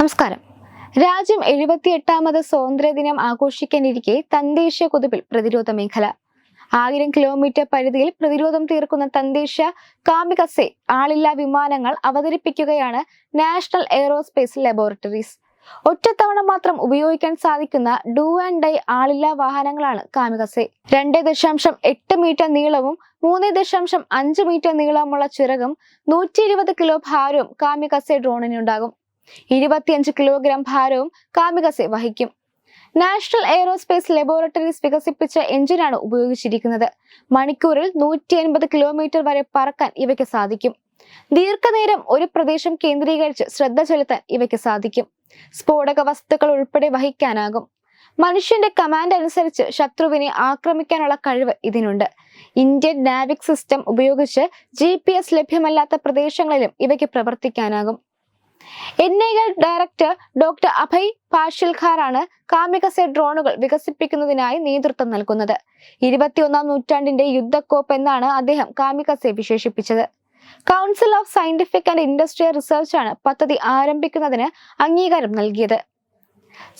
നമസ്കാരം. രാജ്യം എഴുപത്തിയെട്ടാമത് സ്വാതന്ത്ര്യദിനം ആഘോഷിക്കാനിരിക്കെ തദ്ദേശീയ കുതിപ്പിൽ പ്രതിരോധ മേഖല. ആയിരം കിലോമീറ്റർ പരിധിയിൽ പ്രതിരോധം തീർക്കുന്ന തദ്ദേശീയ കാമികസെ ആളില്ലാ വിമാനങ്ങൾ അവതരിപ്പിക്കുകയാണ് നാഷണൽ എയറോസ്പേസ് ലബോറട്ടറീസ്. ഒറ്റത്തവണ മാത്രം ഉപയോഗിക്കാൻ സാധിക്കുന്ന ഡു ആൻഡ് ഡൈ ആളില്ലാ വാഹനങ്ങളാണ് കാമികസെ. രണ്ട് ദശാംശം എട്ട് മീറ്റർ നീളവും മൂന്ന് ദശാംശം അഞ്ച് മീറ്റർ നീളവുമുള്ള ചിറകും നൂറ്റി ഇരുപത് കിലോ ഭാരവും കാമികസെ ഡ്രോണിനുണ്ടാകും. ഇരുപത്തിയഞ്ച് കിലോഗ്രാം ഭാരവും കാമികസെ വഹിക്കും. നാഷണൽ എയറോസ്പേസ് ലബോറട്ടറീസ് വികസിപ്പിച്ച എഞ്ചിനാണ് ഉപയോഗിച്ചിരിക്കുന്നത്. മണിക്കൂറിൽ നൂറ്റി അൻപത് കിലോമീറ്റർ വരെ പറക്കാൻ ഇവയ്ക്ക് സാധിക്കും. ദീർഘനേരം ഒരു പ്രദേശം കേന്ദ്രീകരിച്ച് ശ്രദ്ധ ചെലുത്താൻ ഇവയ്ക്ക് സാധിക്കും. സ്ഫോടക വസ്തുക്കൾ ഉൾപ്പെടെ വഹിക്കാനാകും. മനുഷ്യന്റെ കമാൻഡ് അനുസരിച്ച് ശത്രുവിനെ ആക്രമിക്കാനുള്ള കഴിവ് ഇതിനുണ്ട്. ഇന്ത്യൻ നാവിക് സിസ്റ്റം ഉപയോഗിച്ച് ജി ലഭ്യമല്ലാത്ത പ്രദേശങ്ങളിലും ഇവയ്ക്ക് പ്രവർത്തിക്കാനാകും. N I L director doctor Abhay പാഷിൽഖാറാണ് kamikaze ഡ്രോണുകൾ വികസിപ്പിക്കുന്നതിനായി നേതൃത്വം നൽകുന്നത്. ഇരുപത്തിയൊന്നാം നൂറ്റാണ്ടിന്റെ യുദ്ധക്കോപ്പ് എന്നാണ് അദ്ദേഹം കാമികസെ വിശേഷിപ്പിച്ചത്. Council of scientific and industrial research ആണ് പദ്ധതി ആരംഭിക്കുന്നതിന് അംഗീകാരം നൽകിയത്.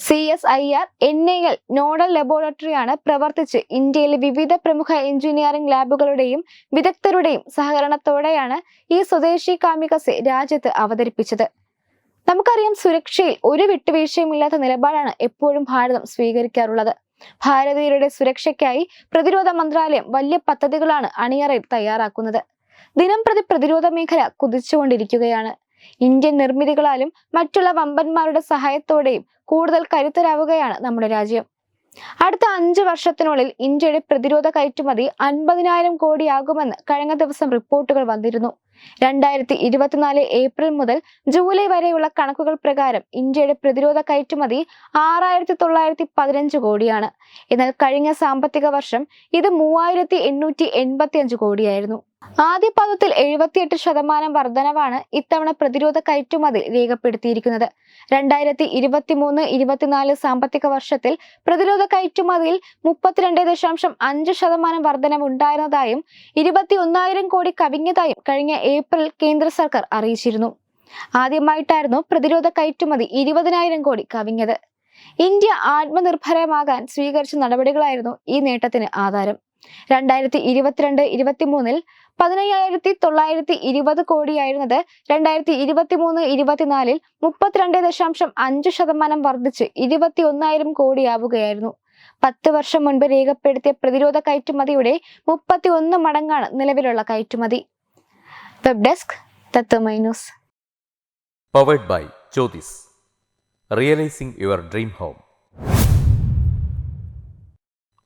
C S I R N A L nodal ലബോറട്ടറിയാണ് പ്രവർത്തിച്ച് ഇന്ത്യയിലെ വിവിധ പ്രമുഖ എഞ്ചിനീയറിംഗ് ലാബുകളുടെയും വിദഗ്ധരുടെയും സഹകരണത്തോടെയാണ് ഈ സ്വദേശി കാമികസെ രാജ്യത്ത് അവതരിപ്പിച്ചത്. നമുക്കറിയാം സുരക്ഷയിൽ ഒരു വിട്ടുവീഴ്ചയും ഇല്ലാത്ത നിലപാടാണ് എപ്പോഴും ഭാരതം സ്വീകരിക്കാറുള്ളത്. ഭാരതീയരുടെ സുരക്ഷയ്ക്കായി പ്രതിരോധ മന്ത്രാലയം വലിയ പദ്ധതികളാണ് അണിയറയിൽ തയ്യാറാക്കുന്നത്. ദിനം പ്രതി പ്രതിരോധ മേഖല കുതിച്ചുകൊണ്ടിരിക്കുകയാണ്. ഇന്ത്യൻ നിർമ്മിതികളാലും മറ്റുള്ള വമ്പന്മാരുടെ സഹായത്തോടെയും കൂടുതൽ കരുത്തരാവുകയാണ് നമ്മുടെ രാജ്യം. അടുത്ത അഞ്ച് വർഷത്തിനുള്ളിൽ ഇന്ത്യയുടെ പ്രതിരോധ കയറ്റുമതി അൻപതിനായിരം കോടിയാകുമെന്ന് കഴിഞ്ഞ ദിവസം റിപ്പോർട്ടുകൾ വന്നിരുന്നു. രണ്ടായിരത്തി ഇരുപത്തിനാല് ഏപ്രിൽ മുതൽ ജൂലൈ വരെയുള്ള കണക്കുകൾ പ്രകാരം ഇന്ത്യയുടെ പ്രതിരോധ കയറ്റുമതി ആറായിരത്തി തൊള്ളായിരത്തി പതിനഞ്ച് കോടിയാണ്. എന്നാൽ കഴിഞ്ഞ സാമ്പത്തിക വർഷം ഇത് മൂവായിരത്തി എണ്ണൂറ്റി എൺപത്തി അഞ്ച് കോടിയായിരുന്നു. ആദ്യ പാദത്തിൽ എഴുപത്തിയെട്ട് ശതമാനം വർധനവാണ് ഇത്തവണ പ്രതിരോധ കയറ്റുമതി രേഖപ്പെടുത്തിയിരിക്കുന്നത്. രണ്ടായിരത്തി ഇരുപത്തി മൂന്ന് ഇരുപത്തിനാല് സാമ്പത്തിക വർഷത്തിൽ പ്രതിരോധ കയറ്റുമതിയിൽ മുപ്പത്തിരണ്ട് ദശാംശം അഞ്ച് ശതമാനം വർധനവുണ്ടായിരുന്നതായും ഇരുപത്തി ഒന്നായിരം കോടി കവിഞ്ഞതായും കഴിഞ്ഞ ഏപ്രിൽ കേന്ദ്ര സർക്കാർ അറിയിച്ചിരുന്നു. ആദ്യമായിട്ടായിരുന്നു പ്രതിരോധ കയറ്റുമതി ഇരുപതിനായിരം കോടി കവിഞ്ഞത്. ഇന്ത്യ ആത്മനിർഭരമാകാൻ സ്വീകരിച്ച നടപടികളായിരുന്നു ഈ നേട്ടത്തിന് ആധാരം. രണ്ടായിരത്തി ഇരുപത്തിരണ്ട് ഇരുപത്തിമൂന്നിൽ പതിനയ്യായിരത്തി തൊള്ളായിരത്തി ഇരുപത് കോടിയായിരുന്നത് രണ്ടായിരത്തി ഇരുപത്തി മൂന്ന് ഇരുപത്തിനാലിൽ മുപ്പത്തിരണ്ട് ദശാംശം അഞ്ച് ശതമാനം വർദ്ധിച്ച് ഇരുപത്തി ഒന്നായിരം കോടിയാവുകയായിരുന്നു. പത്ത് വർഷം മുൻപ് രേഖപ്പെടുത്തിയ പ്രതിരോധ കയറ്റുമതിയുടെ മുപ്പത്തി ഒന്ന് മടങ്ങാണ് നിലവിലുള്ള കയറ്റുമതി. Web desk Tathwamayi powered by Jyothis realising your dream home